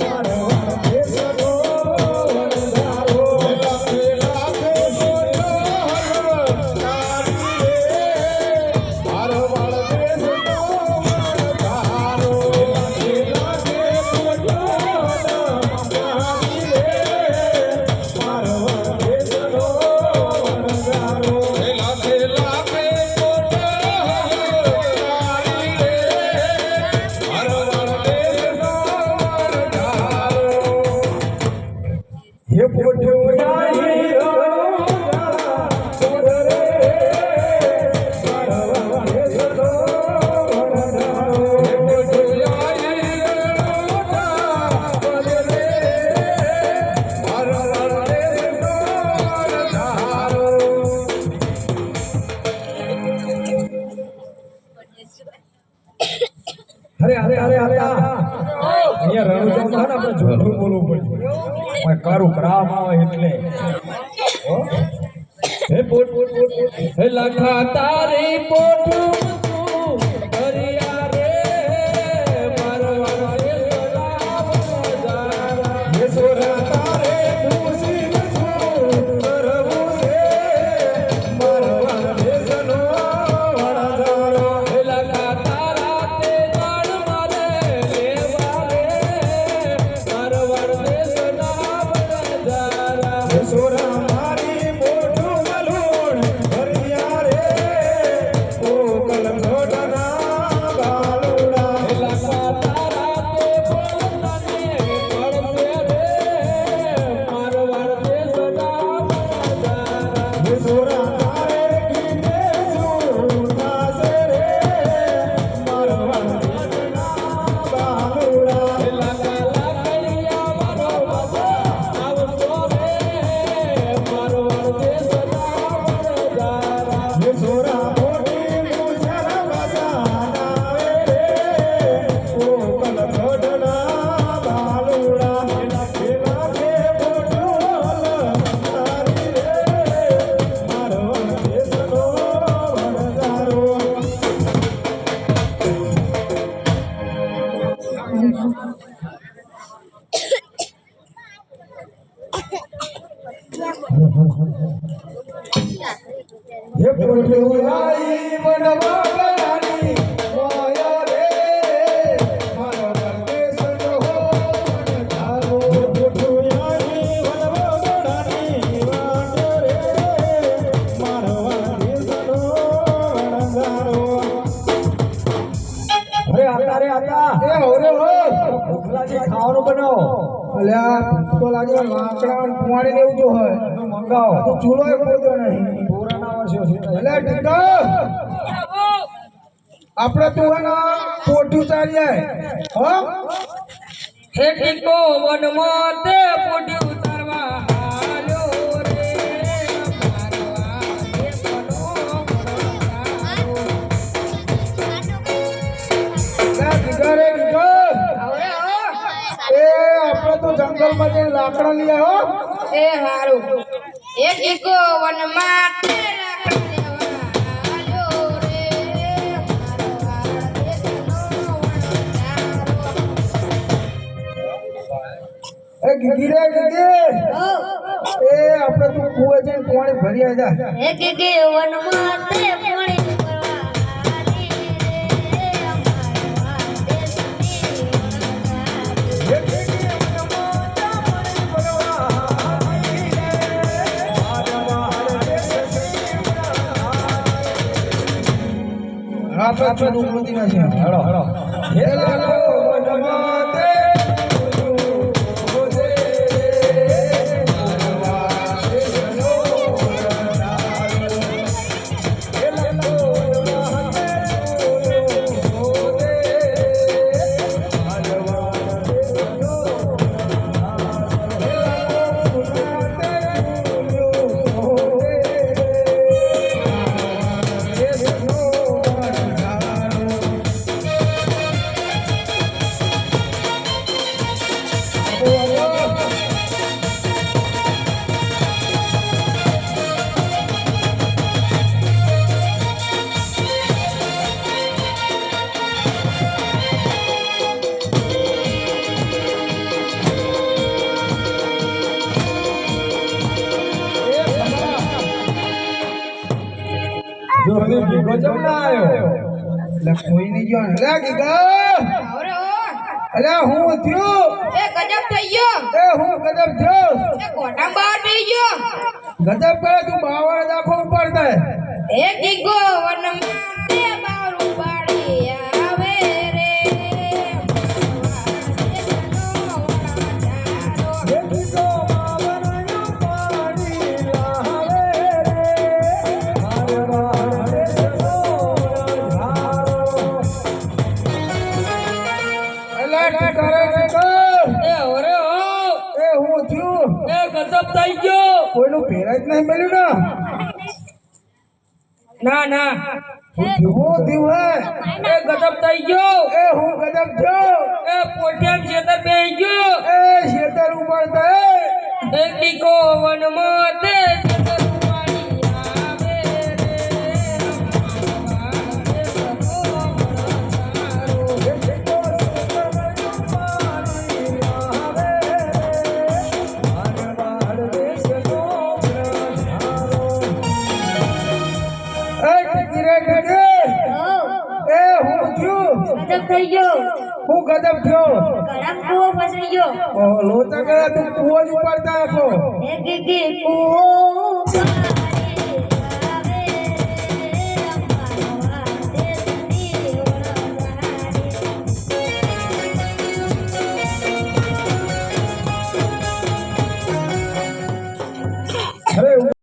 હે અરે અહીંયા રણુજા માં આપણે જોરું બોલવું એટલે. હે? પોટ. હે લખા તારી પોટું હે ખાવાનું બનાવો. અલ્યા તો લાગે લાકડા કુવાડી લેવું જો હોય મંગાવો. તો ચૂલો એ કોઈ નહીં. પુરાના વર્ષો છે. અલ્યા ટીકા! આપણે તું હે ને પોઠું ચાલીએ. હો? હે ટીકો વનમાં તે પોઠું રે. મારવા દેશનો વણધારો. અલ્યા ટીકા રે ટીકા એ આપણે તો જંગલમાં જઈને લાકડા લઈ આવ્યો એ હારું. એક એક વનમાં. એ ગીગી. રે ગીગી એ આપણે તું કુવા જઈને પાણી ભરી આવ્યા એક હે કે કે વનમાં તે પાણી આપણે તો ડુંગળી હેલો. હેડો સુધી ભેગો ચમ આવ્યો એટલે કોઈ નહીં ગયો અલ્યા ગીગા આવરે હું! થયું? એ ગજબ થઈ ગયો. એ હું ગજબ થયો? એ બહાર બેહી ગયો. ગજબ કરે તું બાવળ ઉપર થાય. એ ગીગો વનમ તે બારું પાડી ગજબ થઈ ગયો. કોઈનું ભેરા જ નહીં મળ્યું ના. ના ને. થયું હે? એ ગજબ થઈ ગયો. એ હું ગજબ થયો? એ બેહી ગયો. એ શેતર વનમાં તે ગજબ થઈ ગયો. હું ગજબ થયો? ગરમ કુવો ફસાઈ ગયો. લોચા કર્યા તું કુવો જ ઉપાડતા આખો એક ગીગી કૂવો